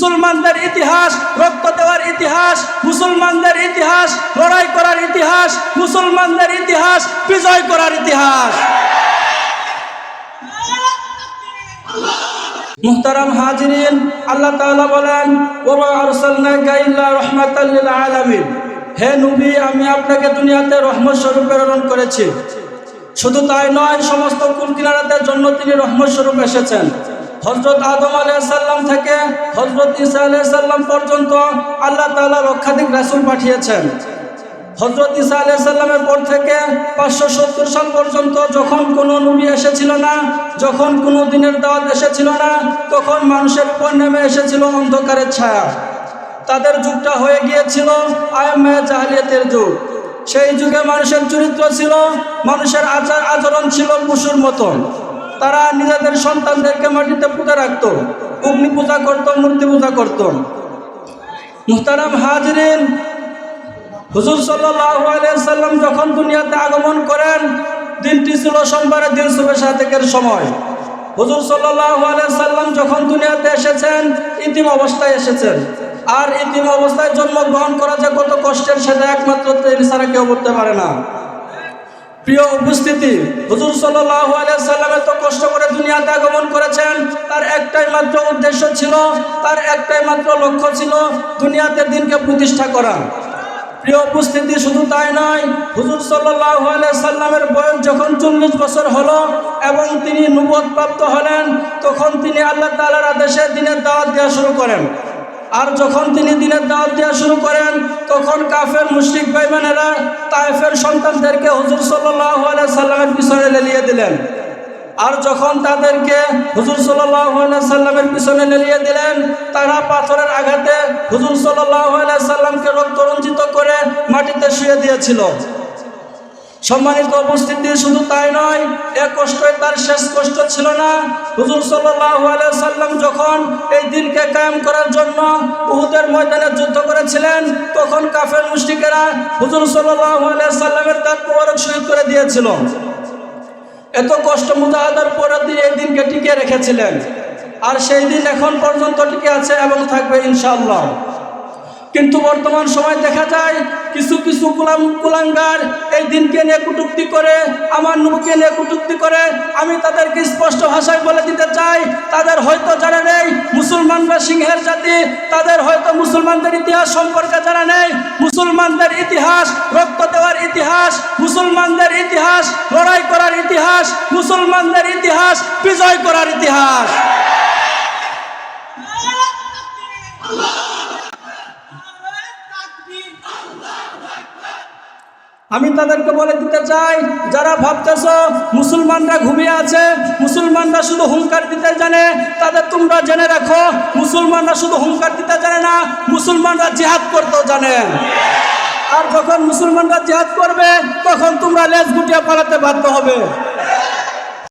মুসলমানদের ইতিহাস, রক্ত দেওয়ার ইতিহাস, মুসলমানদের ইতিহাস, লড়াই করার ইতিহাস, মুসলমানদের ইতিহাস, বিজয় করার ইতিহাস। মুহতারাম হাজিরিন, আল্লাহ তাআলা বলেন, ওমা আরসালনাকা ইল্লা রাহমাতাল লিল আলামিন। হে নবী, আমি আপনাকে দুনিয়াতে রহমত স্বরূপ প্রেরণ করেছি। শুধু তাই নয়, সমস্ত কুল কিনারাদের জন্য তিনি রহমত স্বরূপ এসেছেন। হজরত আদম আলাইসাল্লাম থেকে হজরত ইসা আলাইসাল্লাম পর্যন্ত আল্লাহ তাআলা লক্ষাধিক রাসুল পাঠিয়েছেন। হজরত ইসা আলাইসাল্লামের পর থেকে পাঁচশো সত্তর সাল পর্যন্ত যখন কোনো নবী এসেছিল না, যখন কোনো দিনের দাওয়াত এসেছিল না, তখন মানুষের উপর নেমে এসেছিল অন্ধকারের ছায়া। তাদের যুগটা হয়ে গিয়েছিল আয়ামে জাহালিয়াতের যুগ। সেই যুগে মানুষের চরিত্র ছিল, মানুষের আচার আচরণ ছিল পশুর মতন। তারা নিজেদের সন্তানদেরকে মাটিতে পুঁতে রাখত, অগ্নি পূজা করত, মূর্তি পূজা করত। মুহতারাম হাজরিন, হুজুর সাল্লাম যখন দুনিয়াতে আগমন করেন, দিনটি ছিল সোমবারের দিন শুভে সাতেকের সময়। হুজুর সাল্লাম যখন দুনিয়াতে এসেছেন, ইতিম অবস্থায় এসেছেন। আর ইতিম অবস্থায় জন্মগ্রহণ করা যে কত কষ্টের, সেটা একমাত্র তিনি ছাড়া কেউ করতে পারে না। প্রিয় উপস্থিতি, হুজুর সাল্লাম এত কষ্ট করে দুনিয়াতে আগমন করেছেন, তার একটাই মাত্র উদ্দেশ্য ছিল, তার একটাই মাত্র লক্ষ্য ছিল দুনিয়াতে দিনকে প্রতিষ্ঠা করা। প্রিয় উপস্থিতি, শুধু তাই নয়, হুজুর সাল্লামের বয়স যখন চল্লিশ বছর হলো এবং তিনি প্রাপ্ত হলেন, তখন তিনি আল্লাহ তালার আদেশে দিনের দাওয়াত দেওয়া শুরু করেন। আর যখন তিনি দিনের দাওয়াত দেওয়া শুরু করেন, তখন কাফের, মুশরিক বাইমানেরা তাইফের সন্তানদেরকে হুজুর সাল্লামের পিছনে লেলিয়ে দিলেন। আর যখন তাদেরকে হুজুর সাল্লামের পিছনে লেলিয়ে দিলেন, তারা পাথরের আঘাতে হুজুর সাল্লামকে রক্তরঞ্জিত করে মাটিতে শুয়ে দিয়েছিল। সম্মানিত উপস্থিতি, শুধু এ কষ্টই তার শেষ কষ্ট ছিল না। হুজুর সাল্লাহ সাল্লাম যখন এই দিনকে কায়েম করার জন্য উহুদের ময়দানে যুদ্ধ করেছিলেন, তখন কাফের মুশরিকেরা হুজুর সাল্লাহ সাল্লামের দাঁত মোবারক শহীদ করে দিয়েছিল। এত কষ্ট মুজাহাদার পরে তিনি এই দিনকে টিকে রেখেছিলেন। আর সেই দিন এখন পর্যন্ত টিকে আছে এবং থাকবে ইনশাআল্লাহ। কিন্তু বর্তমান সময় দেখা যায় কিছু কিছু কুলাম, কুলাঙ্গার এই দিনকে নিয়ে কটুক্তি করে, আমার নবুকে নিয়ে কটুক্তি করে, আমি তাদেরকে স্পষ্ট ভাষায় বলে দিতে চাই, তাদের হয়তো জানা নেই, মুসলমানরা সিংহের জাতি, তাদের হয়তো মুসলমানদের ইতিহাস সম্পর্কে যারা নেই, মুসলমানদের ইতিহাস, রক্ত দেওয়ার ইতিহাস, মুসলমানদের ইতিহাস, লড়াই করার ইতিহাস, মুসলমানদের ইতিহাস, বিজয় করার ইতিহাস। আমি তাদেরকে বলে দিতে চাই, যারা ভাবতেছ মুসলমানরা ঘুমিয়ে আছে, মুসলমানরা শুধু হুঙ্কার দিতে জানে, তাদের তোমরা জেনে রাখো, মুসলমানরা শুধু হুঙ্কার দিতে জানে না, মুসলমানরা জেহাদ করতেও জানে। আর যখন মুসলমানরা জেহাদ করবে, তখন তোমরা লেজ গুটিয়ে পালাতে বাধ্য হবে।